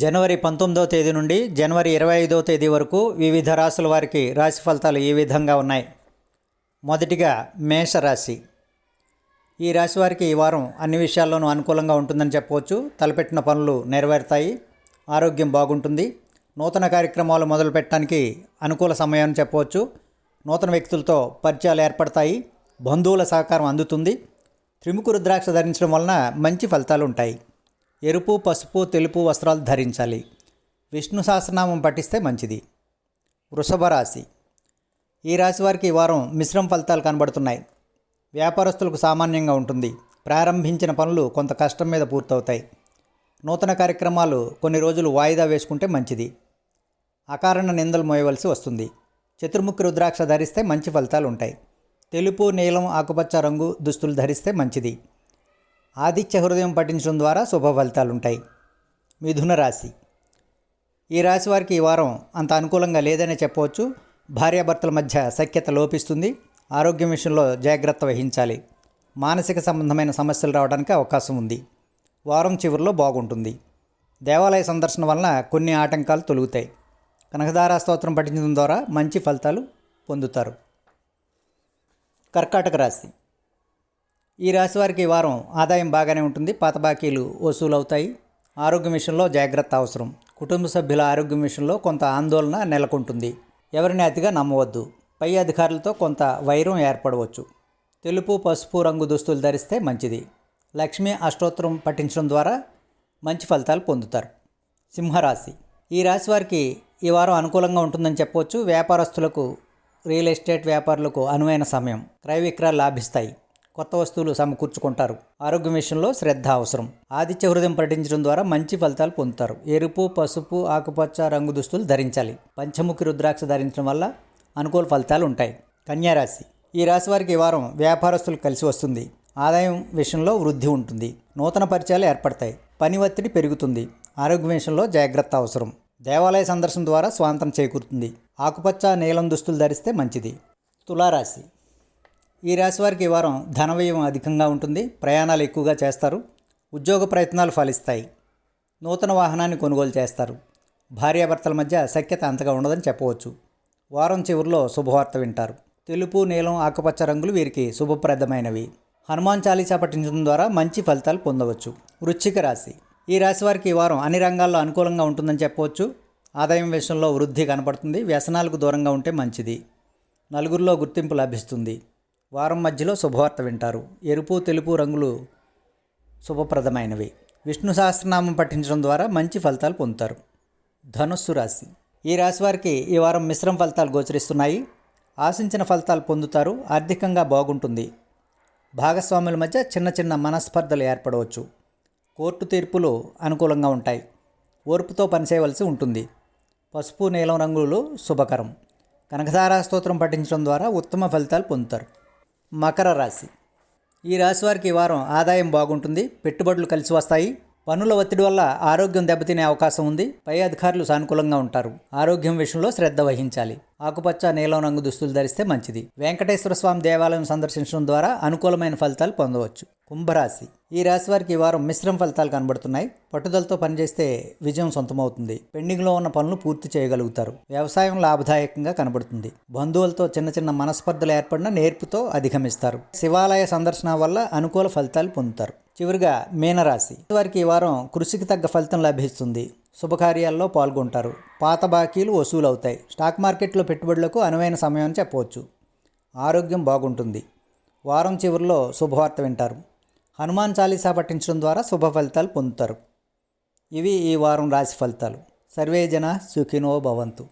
జనవరి పంతొమ్మిదవ తేదీ నుండి జనవరి ఇరవై ఐదవ తేదీ వరకు వివిధ రాశుల వారికి రాశి ఫలితాలు ఈ విధంగా ఉన్నాయి? మొదటిగా మేషరాశి ఈ రాశి వారికి ఈ వారం అన్ని విషయాల్లోనూ అనుకూలంగా ఉంటుందని చెప్పవచ్చు. తలపెట్టిన పనులు నెరవేరుతాయి. ఆరోగ్యం బాగుంటుంది. నూతన కార్యక్రమాలు మొదలు పెట్టడానికి అనుకూల సమయం అని చెప్పవచ్చు. నూతన వ్యక్తులతో పరిచయాలు ఏర్పడతాయి. బంధువుల సహకారం అందుతుంది. త్రిముఖ రుద్రాక్ష ధరించడం వలన మంచి ఫలితాలు ఉంటాయి. ఎరుపు పసుపు తెలుపు వస్త్రాలు ధరించాలి. విష్ణు సహస్రనామం పఠిస్తే మంచిది. వృషభ రాశి. ఈ రాశి వారికి ఈ వారం మిశ్రమ ఫలితాలు కనబడుతున్నాయి. వ్యాపారస్తులకు సామాన్యంగా ఉంటుంది. ప్రారంభించిన పనులు కొంత కష్టం మీద పూర్తవుతాయి. నూతన కార్యక్రమాలు కొన్ని రోజులు వాయిదా వేసుకుంటే మంచిది. అకారణ నిందలు మోయవలసి వస్తుంది. చతుర్ముఖి రుద్రాక్ష ధరిస్తే మంచి ఫలితాలు ఉంటాయి. తెలుపు నీలం ఆకుపచ్చ రంగు దుస్తులు ధరిస్తే మంచిది. ఆదిత్య హృదయం పఠించడం ద్వారా శుభ ఫలితాలు ఉంటాయి మిథున రాశి. ఈ రాశి వారికి ఈ వారం అంత అనుకూలంగా లేదనే చెప్పవచ్చు. భార్యాభర్తల మధ్య సఖ్యత లోపిస్తుంది. ఆరోగ్యం విషయంలో జాగ్రత్త వహించాలి. మానసిక సంబంధమైన సమస్యలు రావడానికి అవకాశం ఉంది. వారం చివరిలో బాగుంటుంది. దేవాలయ సందర్శన వలన కొన్ని ఆటంకాలు తొలుగుతాయి. కనకదార స్తోత్రం పఠించడం ద్వారా మంచి ఫలితాలు పొందుతారు. కర్కాటక రాశి. ఈ రాశి వారికి ఈ వారం ఆదాయం బాగానే ఉంటుంది. పాత బాకీలు వసూలవుతాయి ఆరోగ్యం విషయంలో జాగ్రత్త అవసరం. కుటుంబ సభ్యుల ఆరోగ్యం విషయంలో కొంత ఆందోళన నెలకొంటుంది. ఎవరిని అతిగా నమ్మవద్దు. పై అధికారులతో కొంత వైరం ఏర్పడవచ్చు. తెలుపు పసుపు రంగు దుస్తులు ధరిస్తే మంచిది. లక్ష్మీ అష్టోత్తరం పఠించడం ద్వారా మంచి ఫలితాలు పొందుతారు. సింహరాశి. ఈ రాశి వారికి ఈ వారం అనుకూలంగా ఉంటుందని చెప్పవచ్చు. వ్యాపారస్తులకు రియల్ ఎస్టేట్ వ్యాపారులకు అనువైన సమయం. క్రయ విక్రయాలు లాభిస్తాయి. కొత్త వస్తువులు సమకూర్చుకుంటారు. ఆరోగ్యం విషయంలో శ్రద్ధ అవసరం. ఆదిత్య హృదయం పఠించడం ద్వారా మంచి ఫలితాలు పొందుతారు. ఎరుపు పసుపు ఆకుపచ్చ రంగు దుస్తులు ధరించాలి. పంచముఖి రుద్రాక్ష ధరించడం వల్ల అనుకూల ఫలితాలు ఉంటాయి. కన్యారాశి ఈ రాశి వారికి ఈ వారం వ్యాపారస్తులు కలిసి వస్తుంది. ఆదాయం విషయంలో వృద్ధి ఉంటుంది. నూతన పరిచయాలు ఏర్పడతాయి. పని ఒత్తిడి పెరుగుతుంది. ఆరోగ్య విషయంలో జాగ్రత్త అవసరం. దేవాలయ సందర్శన ద్వారా స్వాతంత్రం చేకూరుతుంది. ఆకుపచ్చ నీలం దుస్తులు ధరిస్తే మంచిది. తులారాశి. ఈ రాశి వారికి ఈ వారం ధనవ్యయం అధికంగా ఉంటుంది. ప్రయాణాలు ఎక్కువగా చేస్తారు. ఉద్యోగ ప్రయత్నాలు ఫలిస్తాయి. నూతన వాహనాన్ని కొనుగోలు చేస్తారు. భార్యాభర్తల మధ్య సఖ్యత అంతగా ఉండదని చెప్పవచ్చు. వారం చివరిలో శుభవార్త వింటారు. తెలుపు నీలం ఆకుపచ్చ రంగులు వీరికి శుభప్రదమైనవి. హనుమాన్ చాలీసా పఠించడం ద్వారా మంచి ఫలితాలు పొందవచ్చు. వృశ్చిక రాశి. ఈ రాశి వారికి ఈ వారం అన్ని రంగాల్లో అనుకూలంగా ఉంటుందని చెప్పవచ్చు. ఆదాయం విషయంలో వృద్ధి కనపడుతుంది. వ్యసనాలకు దూరంగా ఉంటే మంచిది. నలుగురిలో గుర్తింపు లభిస్తుంది. వారం మధ్యలో శుభవార్త వింటారు. ఎరుపు తెలుపు రంగులు శుభప్రదమైనవి. విష్ణు సహస్రనామం పఠించడం ద్వారా మంచి ఫలితాలు పొందుతారు. ధనుస్సు రాశి. ఈ రాశి వారికి ఈ వారం మిశ్రమ ఫలితాలు గోచరిస్తున్నాయి. ఆశించిన ఫలితాలు పొందుతారు. ఆర్థికంగా బాగుంటుంది. భాగస్వాముల మధ్య చిన్న చిన్న మనస్పర్ధలు ఏర్పడవచ్చు. కోర్టు తీర్పులు అనుకూలంగా ఉంటాయి. ఓర్పుతో పనిచేయవలసి ఉంటుంది. పసుపు నీలం రంగులు శుభకరం. కనకధారా స్తోత్రం పఠించడం ద్వారా ఉత్తమ ఫలితాలు పొందుతారు. మకర రాశి. ఈ రాశి వారికి ఈ వారం ఆదాయం బాగుంటుంది పెట్టుబడులు కలిసి వస్తాయి. పనుల ఒత్తిడి వల్ల ఆరోగ్యం దెబ్బతినే అవకాశం ఉంది. పై అధికారులు సానుకూలంగా ఉంటారు. ఆరోగ్యం విషయంలో శ్రద్ధ వహించాలి. ఆకుపచ్చ నీలం రంగు దుస్తులు ధరిస్తే మంచిది. వెంకటేశ్వర స్వామి దేవాలయం సందర్శించడం ద్వారా అనుకూలమైన ఫలితాలు పొందవచ్చు. కుంభరాశి. ఈ రాశి వారికి ఈ వారం మిశ్రమ ఫలితాలు కనబడుతున్నాయి. పట్టుదలతో పనిచేస్తే విజయం సొంతమవుతుంది. పెండింగ్లో ఉన్న పనులు పూర్తి చేయగలుగుతారు. వ్యవసాయం లాభదాయకంగా కనబడుతుంది. బంధువులతో చిన్న చిన్న మనస్పర్ధలు ఏర్పడిన నేర్పుతో అధిగమిస్తారు. శివాలయ సందర్శన వల్ల అనుకూల ఫలితాలు పొందుతారు. చివరిగా మీనరాశి. వారికి ఈ వారం కృషికి తగ్గ ఫలితం లభిస్తుంది. శుభకార్యాల్లో పాల్గొంటారు. పాత బాకీలు వసూలు అవుతాయి స్టాక్ మార్కెట్లో పెట్టుబడులకు అనువైన సమయం అని చెప్పవచ్చు. ఆరోగ్యం బాగుంటుంది. వారం చివరిలో శుభవార్త వింటారు. హనుమాన్ చాలీసా పఠించడం ద్వారా శుభ ఫలితాలు పొందుతారు. ఇవి ఈ వారం రాశి ఫలితాలు. సర్వే జన సుఖినో భవంతు.